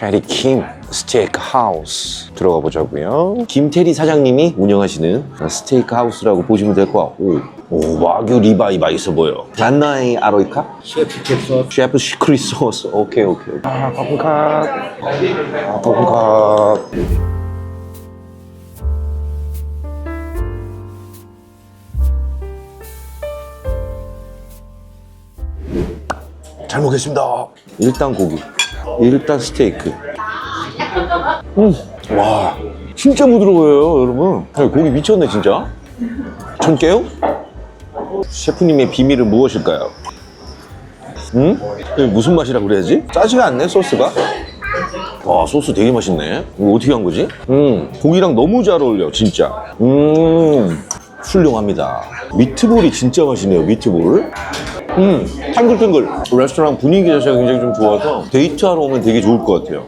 테리 킴 스테이크 하우스 들어가 보자고요. 김태리 사장님이 운영하시는 스테이크 하우스라고 보시면 될 것 같고 오 와규 리바이 맛있어 보여. 잔나이 아로이카? 셰프 캡소 셰프 시크릿 소스. 오케이 오케이. 아 버분캅. 아 버분캅. 잘 먹겠습니다. 일단 고기, 일단 스테이크. 음, 와, 진짜 부드러워요, 여러분. 야, 고기 미쳤네, 진짜. 전 깨요? 셰프님의 비밀은 무엇일까요? 음? 이게 무슨 맛이라 그래야지? 짜지가 않네, 소스가. 와, 소스 되게 맛있네. 이거 어떻게 한 거지? 음, 고기랑 너무 잘 어울려, 진짜. 음, 훌륭합니다. 미트볼이 진짜 맛있네요, 미트볼. 음, 탱글탱글. 레스토랑 분위기 자체가 굉장히 좀 좋아서 데이트하러 오면 되게 좋을 것 같아요.